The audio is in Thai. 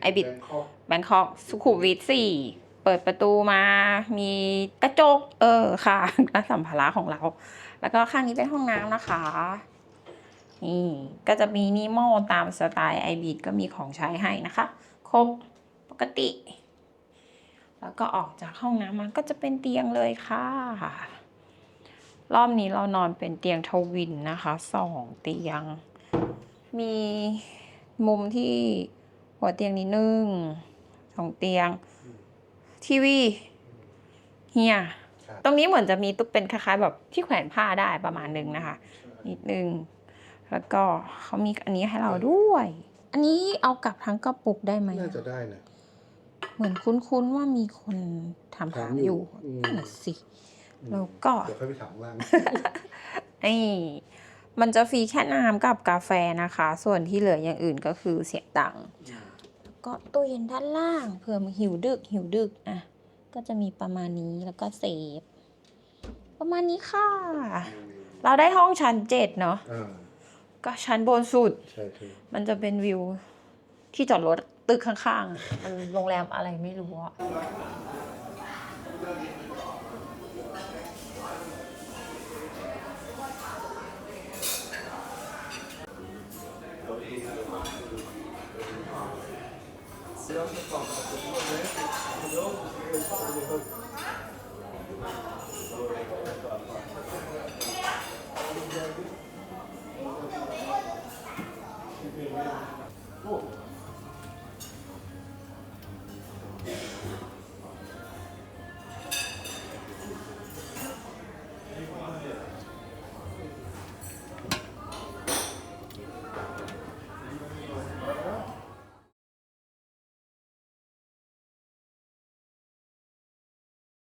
ไอบิดแบงคอกแบงคอกสุขุมวิทสี่เปิดประตูมา มีกระจก เออค่ะและสัมภาระของเรา แล้วก็ข้างนี้เป็นห้องน้ำนะคะ นี่ก็จะมีนิโมตามสไตล์ไอบิดก็มีของใช้ให้นะคะ ครบปกติ แล้วก็ออกจากห้องน้ำมาก็จะเป็นเตียงเลยค่ะ รอบนี้เรานอนเป็นเตียงทวินนะคะสองเตียง มีมุมที่ หัวเตียงนิดนึงสองเตียง ทีวีเฮียครับตรงนี้เหมือนจะมีตุ๊กเป็นคล้ายๆ แบบที่แขวนผ้าได้ประมาณหนึงนะคะ นิดนึง แล้วก็เขามีอันนี้ให้เราด้วย อันนี้เอากลับทั้งกระปุกได้ไหมน่าอะจะได้นะเหมือนคุ้นๆว่ามีคนถามหาถามอยู่อยู่อืมนั่นนะสิแล้วก็เดี๋ยวค่อยไปถามว่างนี่มันจะฟรีแค่น้ำกับกาแฟนะคะ ส่วนที่เหลืออย่างอื่นก็คือเสียตังค์ แล้วก็ตู้เย็นด้านล่าง เผื่อมาหิวดึกหิวดึกอะก็จะมีประมาณนี้แล้วก็เซฟประมาณนี้ค่ะ เราได้ห้องชั้นเจ็ดเนาะอ่าก็ชั้นบนสุด ใช่ใช่มันจะเป็นวิวที่จอดรถตึกข้างๆอะมันโรงแรมอะไรไม่รู้อะ เ